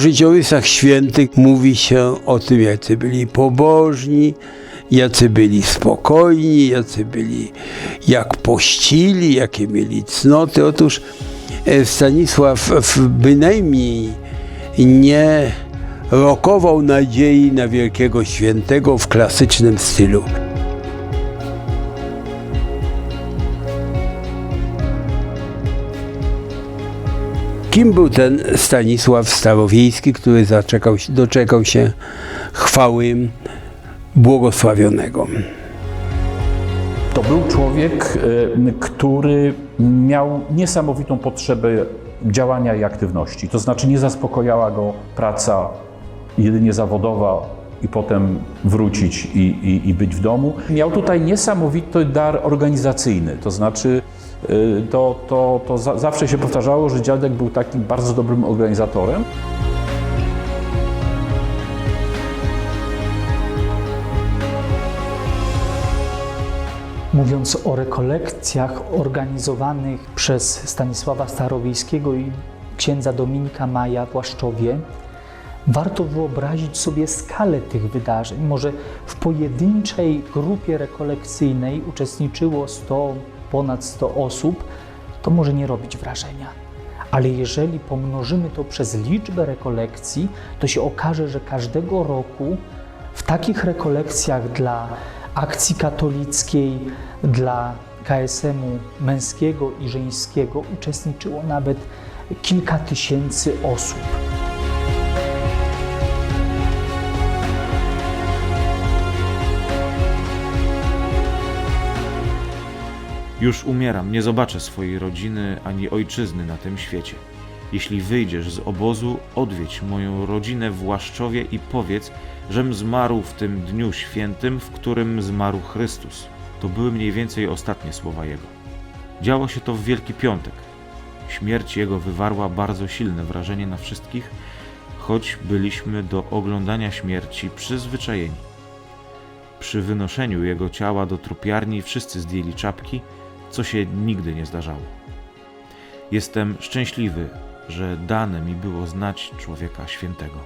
życiorysach świętych mówi się o tym, jacy byli pobożni, jacy byli spokojni, jacy byli, jak pościli, jakie mieli cnoty. Otóż e, Stanisław bynajmniej nie rokował nadziei na wielkiego świętego w klasycznym stylu. Kim był ten Stanisław Starowiejski, który zaczekał, doczekał się chwały błogosławionego? To był człowiek, y, który miał niesamowitą potrzebę działania i aktywności. To znaczy nie zaspokojała go praca jedynie zawodowa i potem wrócić i, i, i być w domu. Miał tutaj niesamowity dar organizacyjny, to znaczy to, to, to za, zawsze się powtarzało, że dziadek był takim bardzo dobrym organizatorem. Mówiąc o rekolekcjach organizowanych przez Stanisława Starowiejskiego i księdza Dominika Maja w Łaszczowie, warto wyobrazić sobie skalę tych wydarzeń. Może w pojedynczej grupie rekolekcyjnej uczestniczyło 100, ponad 100 osób, to może nie robić wrażenia. Ale jeżeli pomnożymy to przez liczbę rekolekcji, to się okaże, że każdego roku w takich rekolekcjach dla akcji katolickiej, dla KSM-u męskiego i żeńskiego uczestniczyło nawet kilka tysięcy osób. Już umieram, nie zobaczę swojej rodziny ani ojczyzny na tym świecie. Jeśli wyjdziesz z obozu, odwiedź moją rodzinę w Łaszczowie i powiedz, żem zmarł w tym dniu świętym, w którym zmarł Chrystus. To były mniej więcej ostatnie słowa Jego. Działo się to w Wielki Piątek. Śmierć Jego wywarła bardzo silne wrażenie na wszystkich, choć byliśmy do oglądania śmierci przyzwyczajeni. Przy wynoszeniu Jego ciała do trupiarni wszyscy zdjęli czapki, co się nigdy nie zdarzało. Jestem szczęśliwy, że dane mi było znać człowieka świętego.